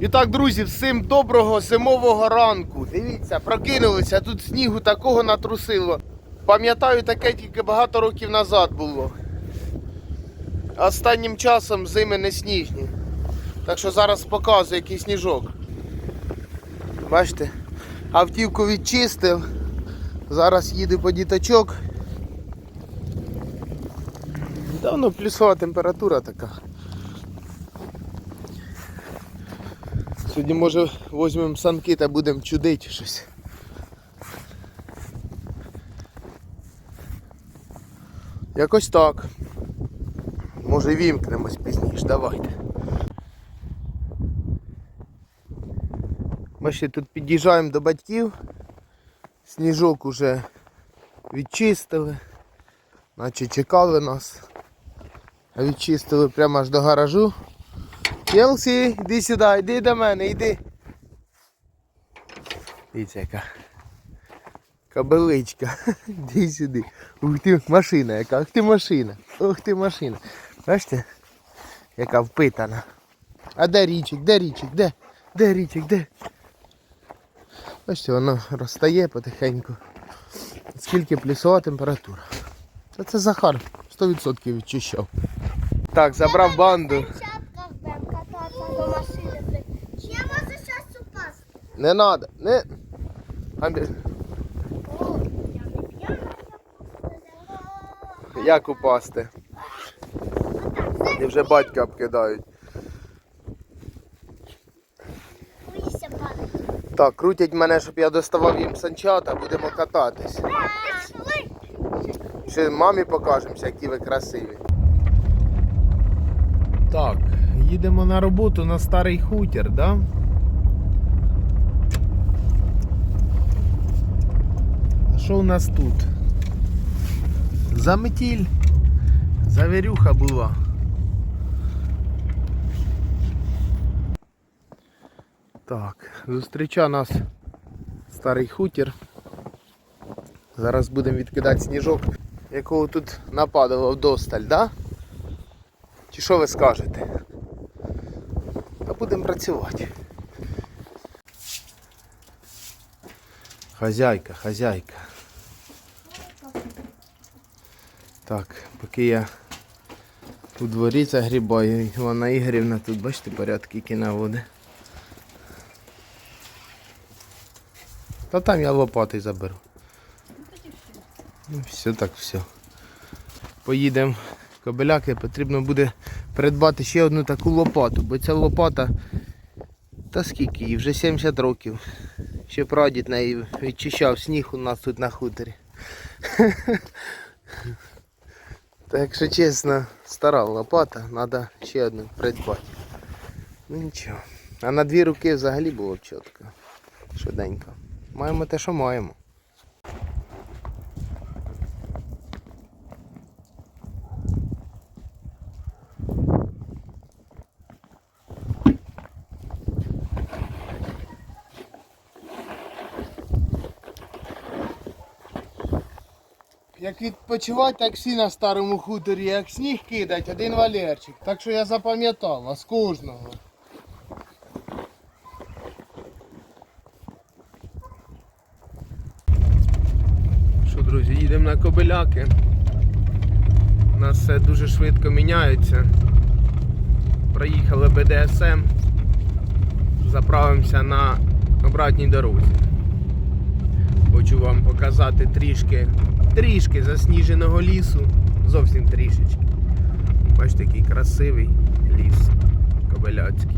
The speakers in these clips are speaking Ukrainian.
І так, друзі, всім доброго зимового ранку. Дивіться, прокинулися, тут снігу такого натрусило. Пам'ятаю, таке тільки багато років назад було. Останнім часом зими не сніжні. Так що зараз показую який сніжок. Бачите? Автівку відчистив. Зараз їду по діточок. Давно плюсова температура така. Сьогодні може візьмемо санки та будемо чудити щось. Якось так. Може вімкнемось пізніше, давайте. Ми ще тут під'їжджаємо до батьків. Сніжок уже відчистили. Наче чекали нас. А відчистили прямо аж до гаражу. Челсі, йди сюди, йди до мене, йди. Дивіться яка. Кабеличка. Йди сюди. Ух ти, машина яка, ух ти машина. Ух ти машина. Бачите? Яка впитана. А де річик, де річик, де? Де річик, де? Бачите, воно розстає потихеньку. Скільки плюсова температура. Та це Захар 100% відчищав. Так, забрав банду. перчатках будемо кататися до машини. блін. Чи я можу зараз упасти? Не надо, не. Андрій, як упасти? І вже батька обкидають. Так, крутять мене, щоб я доставав їм санчата, будемо кататись. Ще мамі покажемося, які ви красиві. Так, їдемо на роботу на старий хутір, да? Що у нас тут? Заметіль. Завірюха була. Так, зустріча нас старий хутір. Зараз будемо відкидати сніжок, якого тут нападало вдосталь, да? Чи що ви скажете? Та будемо працювати. Хазяйка, хазяйка. Так, поки я у дворі загрібаю, Івана Ігорівна тут, бачите, порядки які наводить. Та там я лопати заберу. Ну, все так, все. Поїдемо кобеляки, потрібно буде придбати ще одну таку лопату, бо ця лопата, та скільки їй, вже 70 років. Ще прадід неї відчищав сніг у нас тут на хуторі. Так, якщо чесно, стара лопата, треба ще одну придбати. Ну нічого. А на дві руки взагалі було чітко. Швиденько. Маємо те, що маємо. Як відпочивати, так всі на старому хуторі, як сніг кидать, один валерчик. Так що я запам'ятав, а з кожного. Що, друзі, їдемо на кобиляки. У нас все дуже швидко міняється. Проїхали БДСМ. Заправимося на обратній дорозі. Хочу вам показати трішки, трішки засніженого лісу. Зовсім трішечки. Бачите, який красивий ліс Кобиляцький.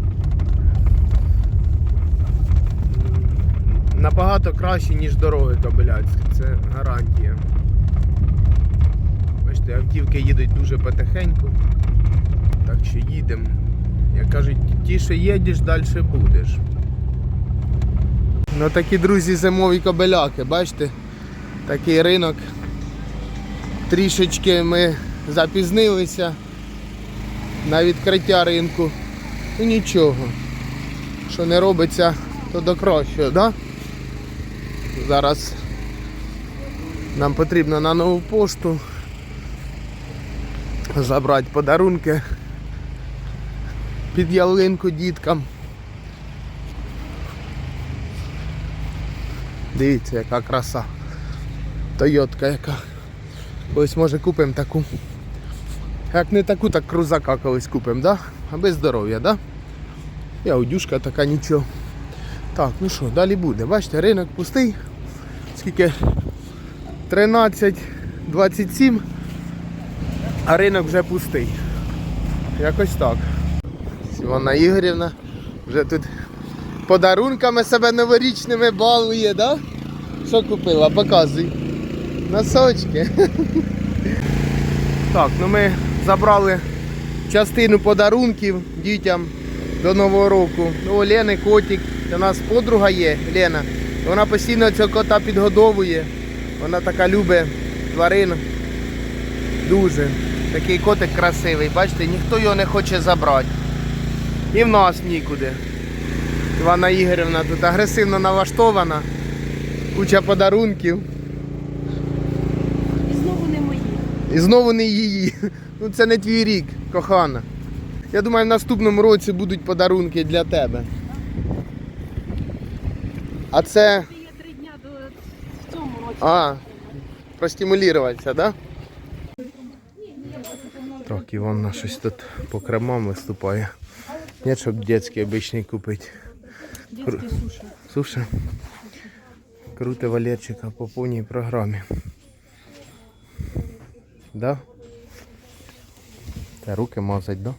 Набагато краще, ніж дороги Кобиляцькі, це гарантія. Бачите, автівки їдуть дуже потихеньку. Так що їдемо. Як кажуть, тіше їдеш, далі будеш. Ну такі друзі зимові кобеляки, бачите? Такий ринок. Трішечки ми запізнилися на відкриття ринку. І нічого. Що не робиться, то до кращого, да? Зараз нам потрібно на нову пошту забрати подарунки під ялинку діткам. Дивіться, яка краса. Тойотка яка. Ось може купимо таку. Як не таку, так крузака колись купимо, да? Аби здоров'я, да? І аудюшка така нічого. Так, ну що, далі буде. Бачите, ринок пустий. Скільки? 13.27, а ринок вже пустий. Якось так. Івана Ігорівна вже тут подарунками себе новорічними балує, да? Що купила? Показуй. Носочки. Так, ну ми забрали частину подарунків дітям до Нового року. Ну, у Лени котик. У нас подруга є, Лена. Вона постійно цього кота підгодовує. Вона така любить тварин. Дуже. Такий котик красивий, бачите, ніхто його не хоче забрати. І в нас нікуди. Івана Ігорівна тут агресивно налаштована. Куча подарунків. І знову не мої. І знову не її. Ну це не твій рік, кохана. Я думаю, в наступному році будуть подарунки для тебе. А це. Є три дня до цьому році. А, простимулюватися, да? Так, Іванна щось тут по кремам виступає. Ні, щоб дитячий обичний купити. Дітські суші. Суші. Круте Валерчика по повній програмі. Да? Та руки мазать, да?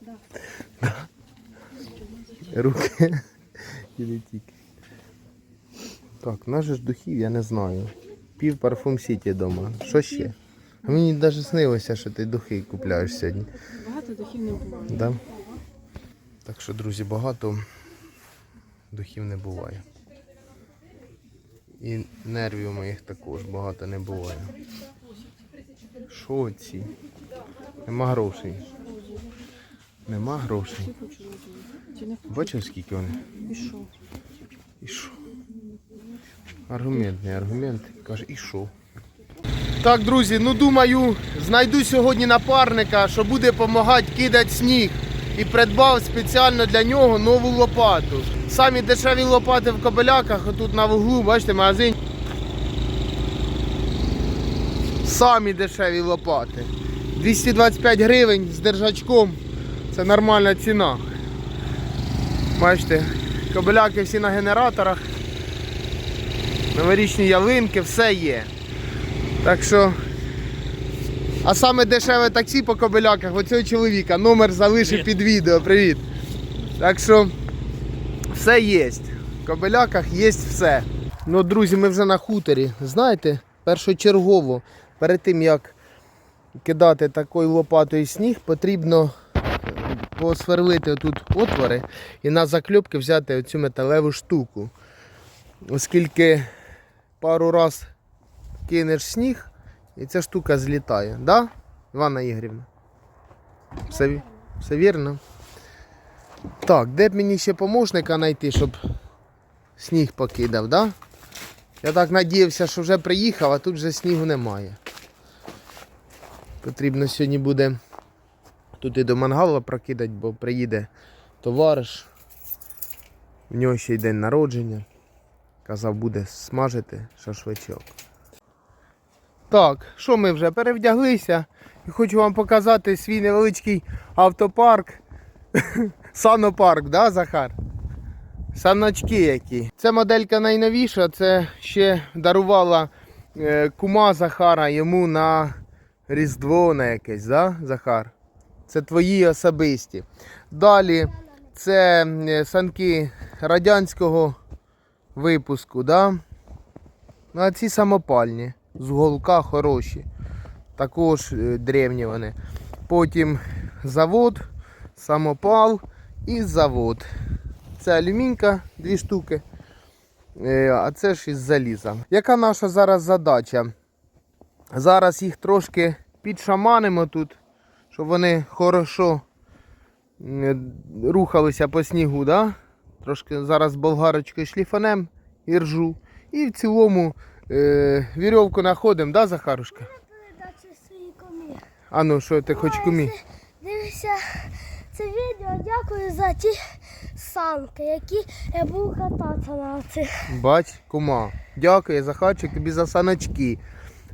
Да. Руки. І не тільки. Так, нас же ж духів, я не знаю. Пів парфум сіті вдома. Що ще? А мені навіть снилося, що ти духи купляєш сьогодні. Багато духів не буває. Да? Так що, друзі, багато духів не буває. І нервів моїх також багато не буває. Що ці? Нема грошей. Нема грошей. Бачив, скільки вони? пішов? І що? Аргумент, не аргумент. Каже, і що? Так, друзі, ну думаю, знайду сьогодні напарника, що буде допомагати кидати сніг. І придбав спеціально для нього нову лопату. Самі дешеві лопати в кобеляках, отут на вуглу, бачите, магазин. Самі дешеві лопати. 225 гривень з держачком. Це нормальна ціна. Бачите, кобеляки всі на генераторах. Новорічні ялинки, все є. Так що. А саме дешеве таксі по кобеляках оцього чоловіка. Номер залишив під відео. Привіт. Так що все є. В кобеляках є все. Ну, друзі, ми вже на хуторі. Знаєте, першочергово, перед тим як кидати такою лопатою сніг, потрібно посверлити тут отвори і на закльопки взяти оцю металеву штуку. Оскільки пару раз кинеш сніг і ця штука злітає. Да, Івана Ігорівна? Все, все вірно? Так, де б мені ще помощника знайти, щоб сніг покидав, да? Я так надіявся, що вже приїхав, а тут вже снігу немає. Потрібно сьогодні буде тут і до мангала прокидати, бо приїде товариш. В нього ще й день народження. Казав, буде смажити шашличок. Так, що ми вже перевдяглися і хочу вам показати свій невеличкий автопарк. Санопарк, да, Захар? Саночки які. Це моделька найновіша, це ще дарувала е, кума Захара йому на Різдво на якесь, да, Захар? Це твої особисті. Далі це е, санки радянського випуску, да? Ну, а ці самопальні, з голка хороші. Також е, древні вони. Потім завод, самопал і завод. Це алюмінька, дві штуки. Е, А це ж із заліза. Яка наша зараз задача? Зараз їх трошки підшаманимо тут, щоб вони хорошо е, рухалися по снігу. Да? Трошки зараз болгарочкою шліфанем і ржу. І в цілому е, вірьовку знаходимо, да, Захарушка? А ну, що ти хоч кумі? Дивися це відео. Дякую за ті санки, які я був кататися на цих. Бач, кума. Дякую, Захарчик, тобі за саночки.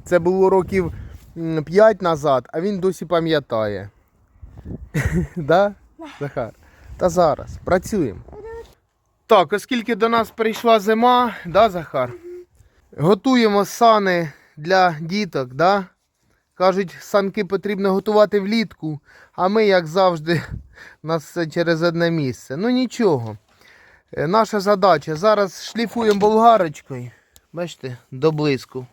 Це було років 5 назад, а він досі пам'ятає. да? Захар? Та зараз. Працюємо. Так, оскільки до нас прийшла зима, да, Захар? Готуємо сани для діток, да? Кажуть, санки потрібно готувати влітку, а ми, як завжди, нас все через одне місце. Ну нічого. Е, Наша задача зараз шліфуємо болгарочкою. Бачите, до блиску.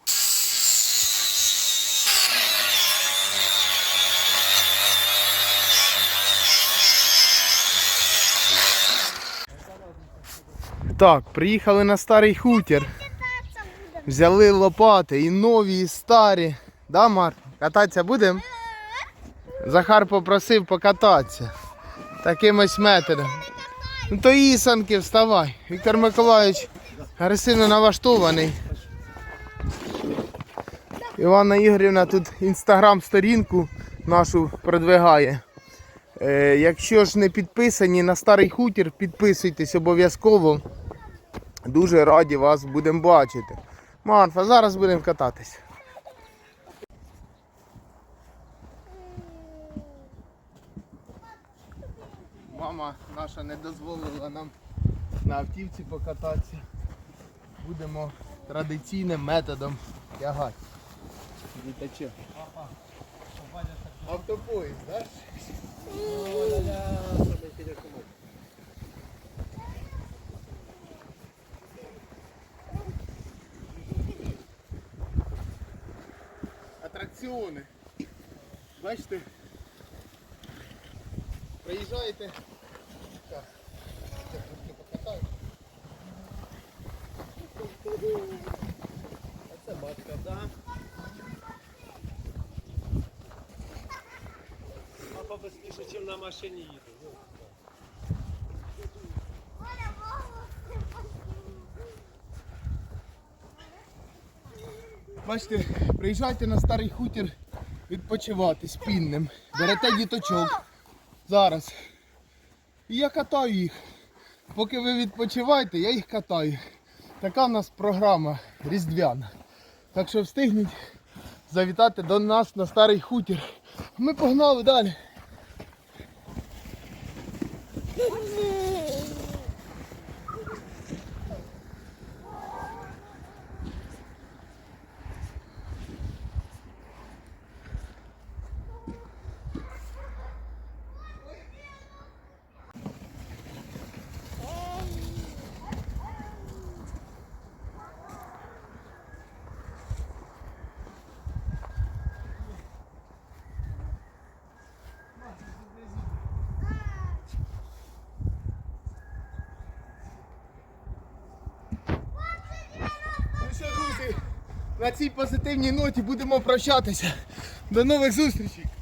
Так, приїхали на старий хутір. Взяли лопати і нові, і старі. Да, Мар? Кататися будемо? Захар попросив покататися. Таким ось методом. Ну то Ісанки, вставай. Віктор Миколаївич агресивно налаштований. Іванна Ігорівна тут інстаграм-сторінку нашу продвигає. Е, якщо ж не підписані на старий хутір, підписуйтесь обов'язково. Дуже раді вас будемо бачити. Марфа, зараз будемо кататись. Мама наша не дозволила нам на автівці покататися. Будемо традиційним методом тягати. Дітачок. Автопоїзд, так? Атракціони. Бачите? Приїжджаєте. Так. Покатаю. Це батька, да? Папа безпіше, ніж на машині їде. Бачите, приїжджайте на старий хутір відпочивати з пінним. Берете діточок. Зараз. І я катаю їх. Поки ви відпочиваєте, я їх катаю. Така в нас програма різдвяна. Так що встигніть завітати до нас на старий хутір. Ми погнали далі. Ну що, друзі, на цій позитивній ноті будемо прощатися. До нових зустрічей! Хлопці 95.